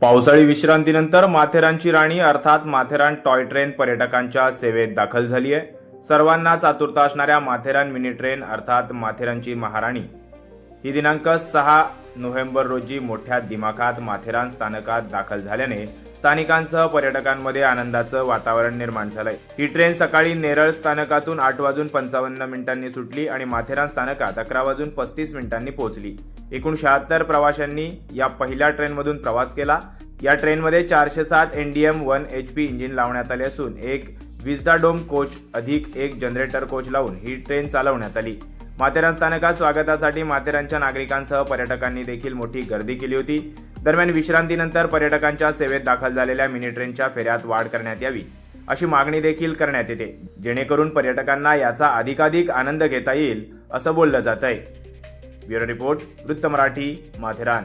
पावसाळी विश्रांतीनंतर माथेरानची राणी अर्थात माथेरान टॉय ट्रेन पर्यटकांच्या सेवेत दाखल झाली आहे. सर्वांनाच आतुरता असणाऱ्या माथेरान मिनी ट्रेन अर्थात माथेरानची महाराणी. ही दिनांक सहा नोव्हेंबर रोजी मोठ्या दिमाखात माथेरान स्थानकात दाखल झाल्याने स्थानिकांसह पर्यटकांमध्ये आनंदाचं वातावरण निर्माण झालंय. ही ट्रेन सकाळी नेरळ स्थानकातून आठ वाजून पंचावन्न मिनिटांनी सुटली आणि माथेरान स्थानकात अकरा वाजून पस्तीस मिनिटांनी पोहोचली. एकूण शहात्तर प्रवाशांनी या पहिल्या ट्रेनमधून प्रवास केला. या ट्रेनमध्ये चारशे सात N D M one H P engine लावण्यात आले असून एक विस्डाडोम कोच अधिक एक जनरेटर कोच लावून ही ट्रेन चालवण्यात आली. माथेरान स्थानकात स्वागतासाठी माथेरानच्या नागरिकांसह पर्यटकांनी देखील मोठी गर्दी केली होती. दरम्यान विश्रांतीनंतर पर्यटकांच्या सेवेत दाखल झालेल्या मिनी ट्रेनच्या फेऱ्यात वाढ करण्यात यावी अशी मागणी देखील करण्यात येते जेणेकरून पर्यटकांना याचा अधिकाधिक आनंद घेता येईल असं बोललं जात आहे ब्युरो रिपोर्ट वृत्त मराठी माथेरान.